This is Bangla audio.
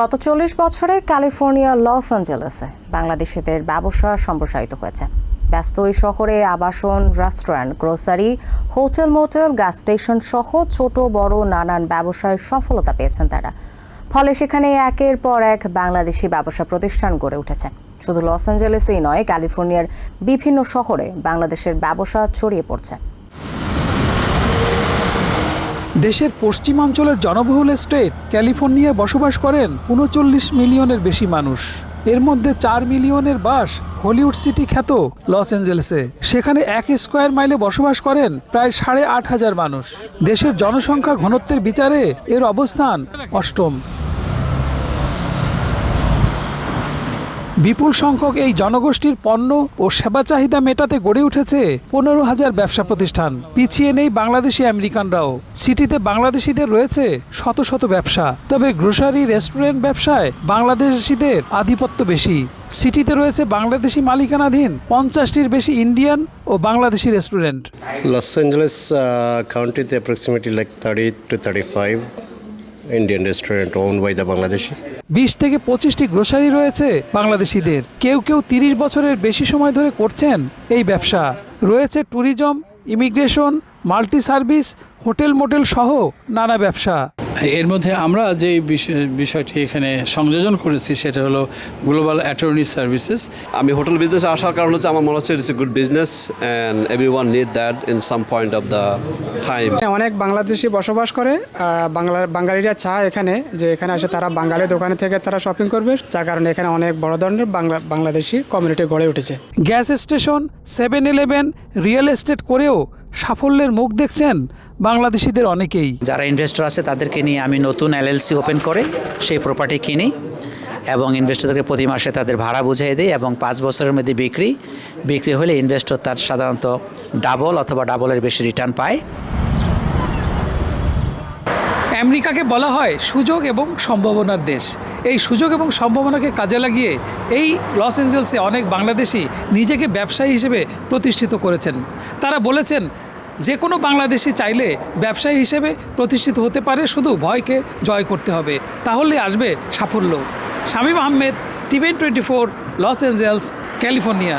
গত চল্লিশ বছরে ক্যালিফোর্নিয়া, লস অ্যাঞ্জেলেসে বাংলাদেশিদের ব্যবসা সম্প্রসারিত হয়েছে। ব্যস্ত ওই শহরে আবাসন restaurant grocery, hotel, motel, gas station সহ ছোট, বড় নানান ব্যবসায় সফলতা পেয়েছেন তারা। ফলে সেখানে একের পর এক বাংলাদেশি ব্যবসা প্রতিষ্ঠান গড়ে উঠেছে। শুধু লস অ্যাঞ্জেলেসেই নয়, ক্যালিফোর্নিয়ার বিভিন্ন শহরে বাংলাদেশের ব্যবসা ছড়িয়ে পড়ছে। দেশের পশ্চিমাঞ্চলের জনবহুল স্টেট ক্যালিফোর্নিয়ায় বসবাস করেন উনচল্লিশ মিলিয়নের বেশি মানুষ। এর মধ্যে চার মিলিয়নের বাস হলিউড সিটি খ্যাত লস অ্যাঞ্জেলেসে। সেখানে এক স্কোয়ার মাইলে বসবাস করেন প্রায় সাড়ে আট হাজার মানুষ। দেশের জনসংখ্যা ঘনত্বের বিচারে এর অবস্থান অষ্টম। বিপুল সংখ্যক এই জনগোষ্ঠীর পণ্য ও সেবা চাহিদা মেটাতে গড়ে উঠেছে পনেরো হাজার ব্যবসা প্রতিষ্ঠান। পিছিয়ে নেই বাংলাদেশি আমেরিকানরাও। সিটিতে বাংলাদেশিদের রয়েছে শত শত ব্যবসা। তবে গ্রোসারি, রেস্টুরেন্ট ব্যবসায় বাংলাদেশিদের আধিপত্য বেশি। সিটিতে রয়েছে বাংলাদেশি মালিকানাধীন পঞ্চাশটির বেশি ইন্ডিয়ান ও বাংলাদেশি রেস্টুরেন্ট। লস Angeles কাউন্টিতে the approximately like 30 to 35 Indian restaurant owned by the Bangladeshi. বিশ থেকে পঁচিশটি গ্রোসারি রয়েছে বাংলাদেশিদের। কেউ কেউ তিরিশ বছরের বেশি সময় ধরে করছেন এই ব্যবসা। রয়েছে tourism, immigration multi service hotel motel সহ নানা ব্যবসা। এর মধ্যে আমরা যে বিষয়- বিষয়টি এখানে সংযোজন করেছি সেটা হলো গ্লোবাল অ্যাটর্নি সার্ভিসেস আমি হোটেল বিজনেসে আসার কারণ হচ্ছে আমার মনে হচ্ছে it's a good business and everyone need that in some point of the time অনেক বাংলাদেশি বসবাস করে বাংলা বাঙালিরা চায় এখানে যে এখানে এসে তারা বাঙালি দোকানে থেকে তারা শপিং করবে যার কারণে এখানে অনেক বড় ধরনের বাংলা বাংলাদেশি কমিউনিটি গড়ে উঠেছে। Gas station seven eleven real estate করেও সাফল্যের মুখ দেখছেন বাংলাদেশিদের অনেকেই। যারা ইনভেস্টর আছে, তাদেরকে নিয়ে আমি নতুন এলএলসি ওপেন করে সেই প্রপার্টি কিনি এবং ইনভেস্টরদেরকে প্রতি মাসে তাদের ভাড়া বুঝিয়ে দিই এবং পাঁচ বছরের মধ্যে বিক্রি বিক্রি হলে ইনভেস্টর তার সাধারণত ডাবল অথবা ডাবলের বেশি রিটার্ন পায়। আমেরিকাকে বলা হয় সুযোগ এবং সম্ভাবনার দেশ। এই সুযোগ এবং সম্ভাবনাকে কাজে লাগিয়ে এই লস অ্যাঞ্জেলসে অনেক বাংলাদেশি নিজেকে ব্যবসায়ী হিসেবে প্রতিষ্ঠিত করেছেন। তারা বলেছেন যে কোনো বাংলাদেশি চাইলে ব্যবসায়ী হিসেবে প্রতিষ্ঠিত হতে পারে, শুধু ভয়কে জয় করতে হবে। তাহলে আসবে সাফল্য। Shamim Ahmed টিভেন twenty four, Los Angeles California.